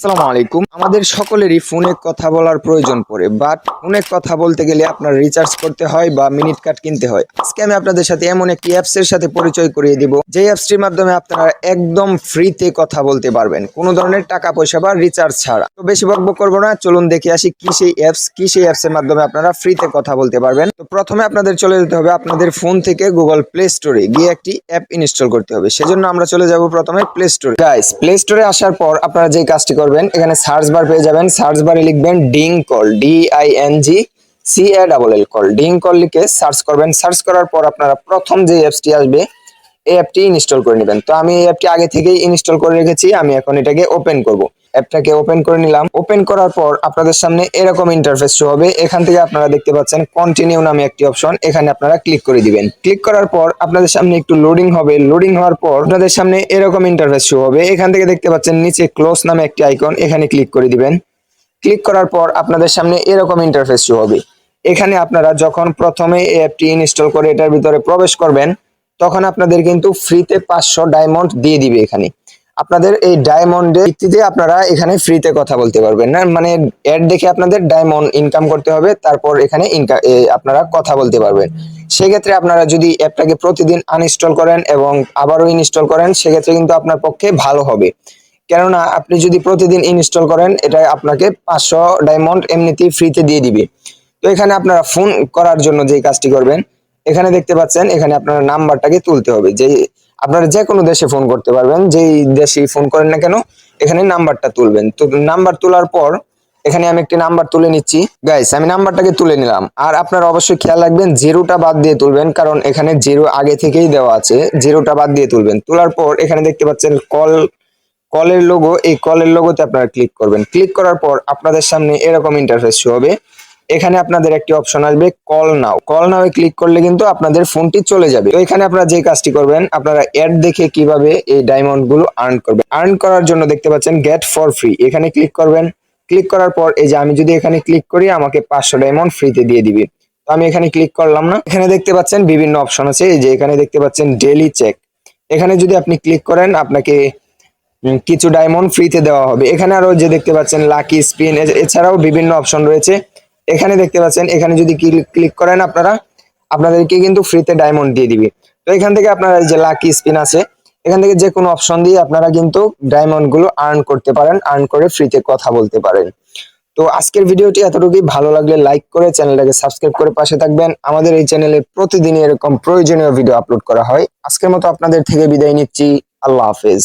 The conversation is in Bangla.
আসসালামু আলাইকুম। আমাদের সকলেরই ফোনে কথা বলার প্রয়োজন পড়ে বাট ফোনে কথা বলতে গেলে আপনার রিচার্জ করতে হয় বা মিনিট কাট কিনতে হয়। আজকে আমি আপনাদের সাথে এমন একটি অ্যাপস এর সাথে পরিচয় করিয়ে দিব যে অ্যাপসটির মাধ্যমে আপনারা একদম ফ্রিতে কথা বলতে পারবেন, কোনো ধরনের টাকা পয়সা বা রিচার্জ ছাড়া। তো বেশি বকবক করব না, চলুন দেখে আসি কি সেই অ্যাপস কি সেই অ্যাপস এর মাধ্যমে আপনারা ফ্রিতে কথা বলতে পারবেন। তো প্রথমে আপনাদের চলে যেতে হবে আপনাদের ফোন থেকে গুগল প্লে স্টোরে গিয়ে একটি অ্যাপ ইনস্টল করতে হবে। সেজন্য আমরা চলে যাব প্রথমে প্লে স্টোরে গাইস প্লে স্টোরে আসার পর আপনারা যে কাজটি করবেন এখানে সার্চ বার পেয়ে যাবেন। সার্চ বারে লিখবেন ding call D I N G C A double L call ding call লিখে সার্চ করবেন। সার্চ করার পর আপনারা প্রথম যে অ্যাপসটি আসবে, এই অ্যাপটি ইনস্টল করে নেবেন। তো আমি এই অ্যাপটি আগে থেকেই ইনস্টল করে রেখেছি, আমি এখন এটাকে ওপেন করব। অ্যাপটাকে ওপেন করে নিলাম। ওপেন করার পর আপনাদের সামনে এরকম ইন্টারফেস শো হবে। এখান থেকে আপনারা দেখতে পাচ্ছেন কন্টিনিউ নামে একটি অপশন এখানে আপনারা ক্লিক করে দিবেন। ক্লিক করার পর আপনাদের সামনে একটু লোডিং হবে। লোডিং হওয়ার পর আপনাদের সামনে এরকম ইন্টারফেস শো হবে। এখান থেকে দেখতে পাচ্ছেন নিচে ক্লোজ নামে একটি আইকন এখানে ক্লিক করে দিবেন। ক্লিক করার পর আপনাদের সামনে এরকম ইন্টারফেস শো হবে। এখানে আপনারা যখন প্রথমে এই অ্যাপটি ইনস্টল করে এটার ভিতরে প্রবেশ করবেন, তখন আপনাদের কিন্তু ফ্রিতে পাঁচশো ডায়মন্ড দিয়ে দিবে এখানে। আপনাদের এই ডায়মন্ডের ভিত্তিতে আপনারা এখানে ফ্রিতে কথা বলতে পারবেন, না? মানে অ্যাড দেখে আপনাদের ডায়মন্ড ইনকাম করতে হবে, তারপর এখানে ইনকাম আপনারা কথা বলতে পারবেন। সেক্ষেত্রে আপনারা যদি অ্যাপটাকে প্রতিদিন আনইনস্টল করেন এবং আবারও ইনস্টল করেন, সেক্ষেত্রে কিন্তু আপনার পক্ষে ভালো হবে। কেননা আপনি যদি প্রতিদিন ইনস্টল করেন, এটা আপনাকে পাঁচশো ডায়মন্ড এমনিতেই ফ্রিতে দিয়ে দিবে। তো এখানে আপনারা ফোন করার জন্য যে কাজটি করবেন, এখানে দেখতে পাচ্ছেন, এখানে আপনার নাম্বারটাকে তুলতে হবে। যে আপনারা যে কোনো দেশে ফোন করতে পারবেন, যেই দেশে ফোন করেন না কেন, এখানে নাম্বারটা তুলবেন। তো নাম্বার তোলার পর, এখানে আমি একটি নাম্বার তুলে নিচ্ছি। গাইস আমি নাম্বারটাকে তুলে নিলাম। আর আপনারা অবশ্যই খেয়াল রাখবেন জিরোটা বাদ দিয়ে তুলবেন, কারণ এখানে জিরো আগে থেকেই দেওয়া আছে। জিরোটা বাদ দিয়ে তুলবেন। তোলার পর, এখানে দেখতে পাচ্ছেন কল কলের লোগো এই কলের লোগোতে আপনারা ক্লিক করবেন। ক্লিক করার পর, আপনাদের সামনে এরকম ইন্টারফেস হবে। এখানে আপনাদের একটি অপশন আসবে call now call now click করলে কিন্তু আপনাদের ফোনটি চলে যাবে। তো এখানে আপনারা যে কাজটি করবেন, আপনারা অ্যাড দেখে কীভাবে এই ডায়মন্ডগুলো আর্ন করবেন। আর্ন করার জন্য দেখতে পাচ্ছেন গেট ফর ফ্রি এখানে ক্লিক করবেন। ক্লিক করার পর এই যে আমি যদি এখানে ক্লিক করি, আমাকে পাঁচশো ডায়মন্ড ফ্রিতে দিয়ে দিবে। তো আমি এখানে ক্লিক করলাম না। এখানে দেখতে পাচ্ছেন বিভিন্ন অপশন আছে। এই যে এখানে দেখতে পাচ্ছেন ডেলি চেক এখানে যদি আপনি ক্লিক করেন, আপনাকে কিছু ডায়মন্ড ফ্রিতে দেওয়া হবে। এখানে আরও যে দেখতে পাচ্ছেন লাকি স্পিন এছাড়াও বিভিন্ন অপশন রয়েছে। এখানে দেখতে পাচ্ছেন, এখানে যদি ক্লিক করেন আপনারা, আপনাদেরকে কিন্তু ফ্রিতে ডায়মন্ড দিয়ে দিবে। তো এখান থেকে আপনারা যে লাকি স্পিন আছে, এখান থেকে যে কোনো অপশন দিয়ে আপনারা কিন্তু ডায়মন্ডগুলো আর্ন করতে পারেন আর্ন করে ফ্রিতে কথা বলতে পারেন। তো আজকের ভিডিওটি এতটুকুই। ভালো লাগলে লাইক করে চ্যানেলটাকে সাবস্ক্রাইব করে পাশে থাকবেন। আমাদের এই চ্যানেলে প্রতিদিনই এরকম প্রয়োজনীয় ভিডিও আপলোড করা হয়। আজকের মতো আপনাদের থেকে বিদায় নিচ্ছি। আল্লাহ হাফেজ।